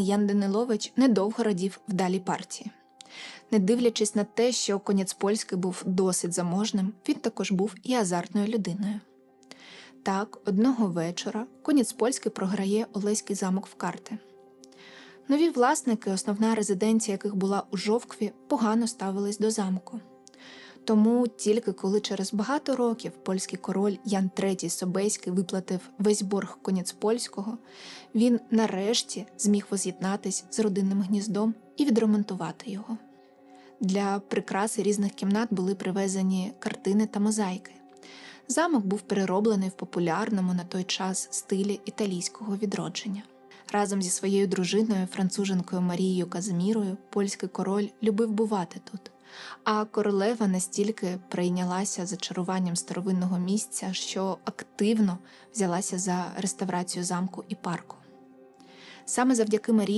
Ян Данилович недовго радів вдалі партії. Не дивлячись на те, що конець польський був досить заможним, він також був і азартною людиною. Так, одного вечора конець польський програє Олеський замок в карти. Нові власники, основна резиденція яких була у Жовкві, погано ставились до замку. Тому тільки коли через багато років польський король Ян III Собеський виплатив весь борг конець польського, він нарешті зміг воз'єднатись з родинним гніздом і відремонтувати його. Для прикраси різних кімнат були привезені картини та мозаїки. Замок був перероблений в популярному на той час стилі італійського відродження. Разом зі своєю дружиною, француженкою Марією Казимірою, польський король любив бувати тут. А королева настільки прийнялася зачаруванням старовинного місця, що активно взялася за реставрацію замку і парку. Саме завдяки Марії